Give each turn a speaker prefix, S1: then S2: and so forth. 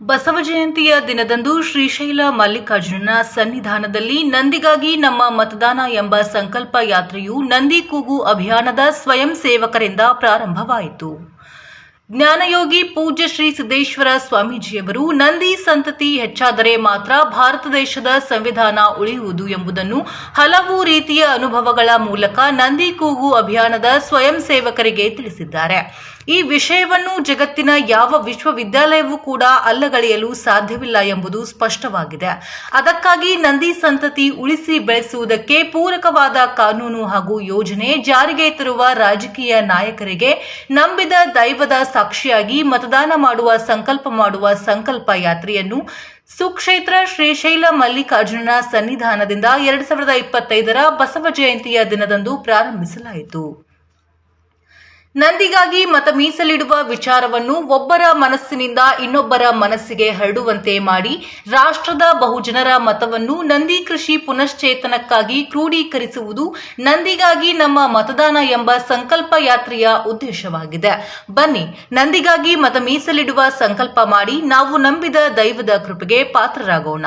S1: ಬಸವ ಜಯಂತಿಯ ದಿನದಂದು ಶ್ರೀಶೈಲ ಮಲ್ಲಿಕಾರ್ಜುನನ ಸನ್ನಿಧಾನದಲ್ಲಿ ನಂದಿಗಾಗಿ ನಮ್ಮ ಮತದಾನ ಎಂಬ ಸಂಕಲ್ಪ ಯಾತ್ರೆಯು ನಂದಿ ಕೂಗು ಅಭಿಯಾನದ ಸ್ವಯಂ ಸೇವಕರಿಂದ ಪ್ರಾರಂಭವಾಯಿತು. ಜ್ಞಾನಯೋಗಿ ಪೂಜ್ಯ ಶ್ರೀ ಸಿದ್ದೇಶ್ವರ ಸ್ವಾಮೀಜಿಯವರು ನಂದಿ ಸಂತತಿ ಹೆಚ್ಚಾದರೆ ಮಾತ್ರ ಭಾರತ ದೇಶದ ಸಂವಿಧಾನ ಉಳಿಯುವುದು ಎಂಬುದನ್ನು ಹಲವು ರೀತಿಯ ಅನುಭವಗಳ ಮೂಲಕ ನಂದಿ ಕೂಗು ಅಭಿಯಾನದ ಸ್ವಯಂ ಸೇವಕರಿಗೆ ತಿಳಿಸಿದ್ದಾರೆ. ಈ ವಿಷಯವನ್ನು ಜಗತ್ತಿನ ಯಾವ ವಿಶ್ವವಿದ್ಯಾಲಯವೂ ಕೂಡ ಅಲ್ಲಗಳೆಯಲು ಸಾಧ್ಯವಿಲ್ಲ ಎಂಬುದು ಸ್ಪಷ್ಟವಾಗಿದೆ. ಅದಕ್ಕಾಗಿ ನಂದಿ ಸಂತತಿ ಉಳಿಸಿ ಬೆಳೆಸುವುದಕ್ಕೆ ಪೂರಕವಾದ ಕಾನೂನು ಹಾಗೂ ಯೋಜನೆ ಜಾರಿಗೆ ತರುವ ರಾಜಕೀಯ ನಾಯಕರಿಗೆ ನಂಬಿದ ದೈವದ ಸಾಕ್ಷಿಯಾಗಿ ಮತದಾನ ಮಾಡುವ ಸಂಕಲ್ಪ ಮಾಡುವ ಸಂಕಲ್ಪ ಯಾತ್ರೆಯನ್ನು ಸುಕ್ಷೇತ್ರ ಶ್ರೀಶೈಲ ಮಲ್ಲಿಕಾರ್ಜುನನ ಸನ್ನಿಧಾನದಿಂದ ಎರಡ್ ಸಾವಿರದ ಇಪ್ಪತ್ತೈದರ ಬಸವ ಜಯಂತಿಯ ದಿನದಂದು ಪ್ರಾರಂಭಿಸಲಾಯಿತು. ನಂದಿಗಾಗಿ ಮತ ಮೀಸಲಿಡುವ ವಿಚಾರವನ್ನು ಒಬ್ಬರ ಮನಸ್ಸಿನಿಂದ ಇನ್ನೊಬ್ಬರ ಮನಸ್ಸಿಗೆ ಹರಡುವಂತೆ ಮಾಡಿ ರಾಷ್ಟ್ರದ ಬಹುಜನರ ಮತವನ್ನು ನಂದಿ ಕೃಷಿ ಪುನಶ್ಚೇತನಕ್ಕಾಗಿ ಕ್ರೋಢೀಕರಿಸುವುದು ನಂದಿಗಾಗಿ ನಮ್ಮ ಮತದಾನ ಎಂಬ ಸಂಕಲ್ಪ ಯಾತ್ರೆಯ ಉದ್ದೇಶವಾಗಿದೆ. ಬನ್ನಿ, ನಂದಿಗಾಗಿ ಮತ ಮೀಸಲಿಡುವ ಸಂಕಲ್ಪ ಮಾಡಿ ನಾವು ನಂಬಿದ ದೈವದ ಕೃಪೆಗೆ ಪಾತ್ರರಾಗೋಣ.